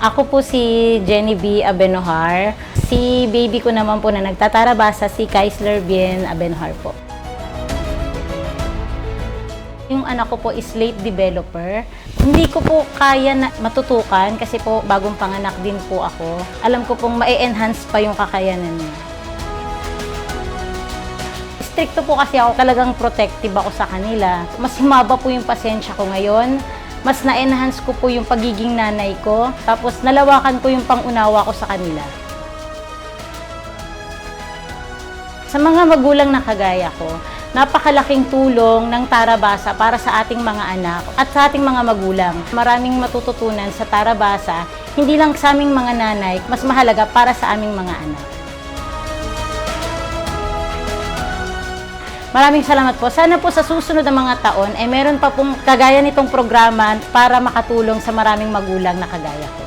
Ako po si Jenny B. Abenohar. Si baby ko naman po na nagtatarabasa si Kaisler Bien Abenohar po. Yung anak ko po is late developer. Hindi ko po kaya na matutukan kasi po bagong panganak din po ako. Alam ko pong ma-enhance pa yung kakayanan niya. Stricto po kasi ako, talagang protective ako sa kanila. Mas humaba po yung pasensya ko ngayon. Mas na-enhance ko po yung pagiging nanay ko. Tapos nalawakan ko yung pangunawa ko sa kanila. Sa mga magulang na kagaya ko, napakalaking tulong ng Tarabasa para sa ating mga anak at sa ating mga magulang. Maraming matututunan sa Tarabasa, hindi lang sa aming mga nanay, mas mahalaga para sa aming mga anak. Maraming salamat po. Sana po sa susunod na mga taon, eh meron pa pong kagaya nitong programa para makatulong sa maraming magulang na kagaya ko.